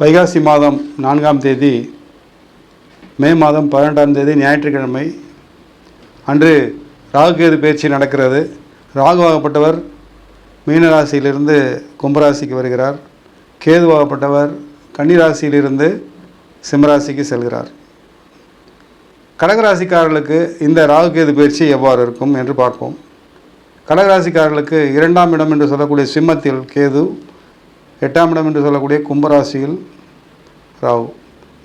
வைகாசி மாதம் நான்காம் தேதி மே மாதம் பன்னெண்டாம் தேதி ஞாயிற்றுக்கிழமை அன்று ராகுகேது பயிற்சி நடக்கிறது. ராகுவாகப்பட்டவர் மீனராசியிலிருந்து கும்பராசிக்கு வருகிறார். கேதுவாகப்பட்டவர் கன்னிராசியிலிருந்து சிம்மராசிக்கு செல்கிறார். கடகராசிக்காரர்களுக்கு இந்த ராகுகேது பயிற்சி எவ்வாறு இருக்கும் என்று பார்ப்போம். கடகராசிக்காரர்களுக்கு இரண்டாம் இடம் என்று சொல்லக்கூடிய சிம்மத்தில் கேது எட்டாம் இடம் என்று சொல்லக்கூடிய கும்பராசியில் ராகு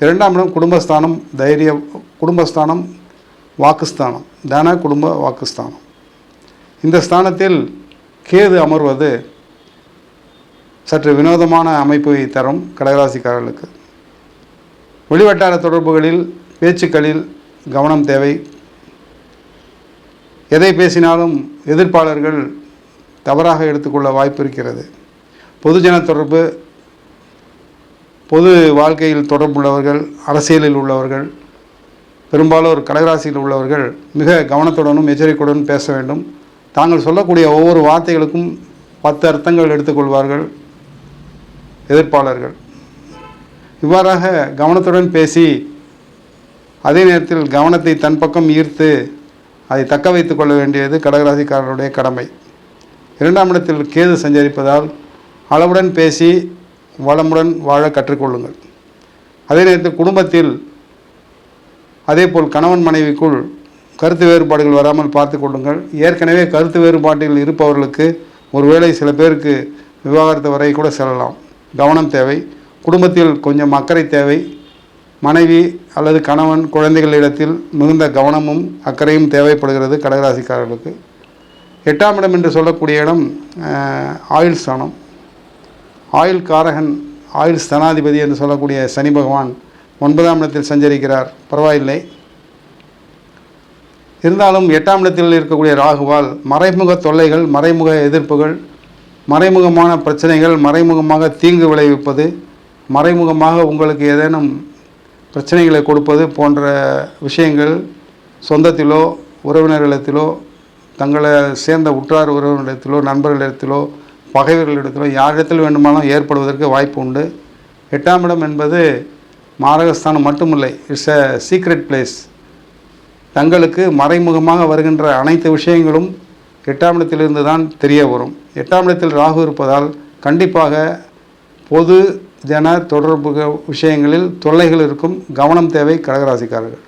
இரண்டாம் இடம் குடும்பஸ்தானம் தைரிய குடும்பஸ்தானம் வாக்குஸ்தானம் தன குடும்ப வாக்குஸ்தானம். இந்த ஸ்தானத்தில் கேது அமர்வது சற்று வினோதமான அமைப்பை தரும் கடகராசிக்காரர்களுக்கு. வெளிவட்டார தொடர்புகளில் பேச்சுக்களில் கவனம் தேவை. எதை பேசினாலும் எதிர்ப்பாளர்கள் தவறாக எடுத்துக்கொள்ள வாய்ப்பு இருக்கிறது. பொதுஜன தொடர்பு பொது வாழ்க்கையில் தொடர்புள்ளவர்கள் அரசியலில் உள்ளவர்கள் பெரும்பாலோர் கடகராசியில் உள்ளவர்கள் மிக கவனத்துடனும் எச்சரிக்கையுடனும் பேச வேண்டும். தாங்கள் சொல்லக்கூடிய ஒவ்வொரு வார்த்தைகளுக்கும் பத்து அர்த்தங்கள் எடுத்துக்கொள்வார்கள் எதிர்ப்பாளர்கள். இவ்வாறாக கவனத்துடன் பேசி அதே நேரத்தில் கவனத்தை தன் பக்கம் ஈர்த்து அதை தக்க வைத்துக் கொள்ள வேண்டியது கடகராசிக்காரருடைய கடமை. இரண்டாம் இடத்தில் கேது சஞ்சரிப்பதால் அளவுடன் பேசி வளமுடன் வாழ கற்றுக்கொள்ளுங்கள். அதே நேரத்தில் குடும்பத்தில் அதேபோல் கணவன் மனைவிக்குள் கருத்து வேறுபாடுகள் வராமல் பார்த்து கொள்ளுங்கள். ஏற்கனவே கருத்து வேறுபாட்டில் இருப்பவர்களுக்கு ஒருவேளை சில பேருக்கு விவாகரத்து வரை கூட செல்லலாம். கவனம் தேவை. குடும்பத்தில் கொஞ்சம் அக்கறை தேவை. மனைவி அல்லது கணவன் குழந்தைகளிடத்தில் மிகுந்த கவனமும் அக்கறையும் தேவைப்படுகிறது கடகராசிக்காரர்களுக்கு. எட்டாம் இடம் என்று சொல்லக்கூடிய இடம் ஆயுள் ஸ்தானம். ஆயுள் காரகன் ஆயுள் ஸ்தனாதிபதி என்று சொல்லக்கூடிய சனி பகவான் ஒன்பதாம் இடத்தில் சஞ்சரிக்கிறார். பரவாயில்லை. இருந்தாலும் எட்டாம் இடத்தில் இருக்கக்கூடிய ராகுவால் மறைமுக தொல்லைகள் மறைமுக எதிர்ப்புகள் மறைமுகமான பிரச்சனைகள் மறைமுகமாக தீங்கு விளைவிப்பது மறைமுகமாக உங்களுக்கு ஏதேனும் பிரச்சனைகளை கொடுப்பது போன்ற விஷயங்கள் சொந்தத்திலோ உறவினர்களிடத்திலோ தங்களை சேர்ந்த உற்றார் உறவினரிடத்திலோ நண்பர்களிடத்திலோ பகைவர்களிடத்திலோ யாரிடத்தில் வேண்டுமானாலும் ஏற்படுவதற்கு வாய்ப்பு உண்டு. எட்டாம் இடம் என்பது மாரகஸ்தானம் மட்டுமில்லை இட்ஸ் அ சீக்ரெட் பிளேஸ் தங்களுக்கு மறைமுகமாக வருகின்ற அனைத்து விஷயங்களும் எட்டாம் இடத்திலிருந்து தான் தெரிய வரும். எட்டாம் இடத்தில் ராகு இருப்பதால் கண்டிப்பாக பொது ஜன தொடர்பு விஷயங்களில் தொல்லைகள் இருக்கும். கவனம் தேவை கடகராசிக்காரர்கள்.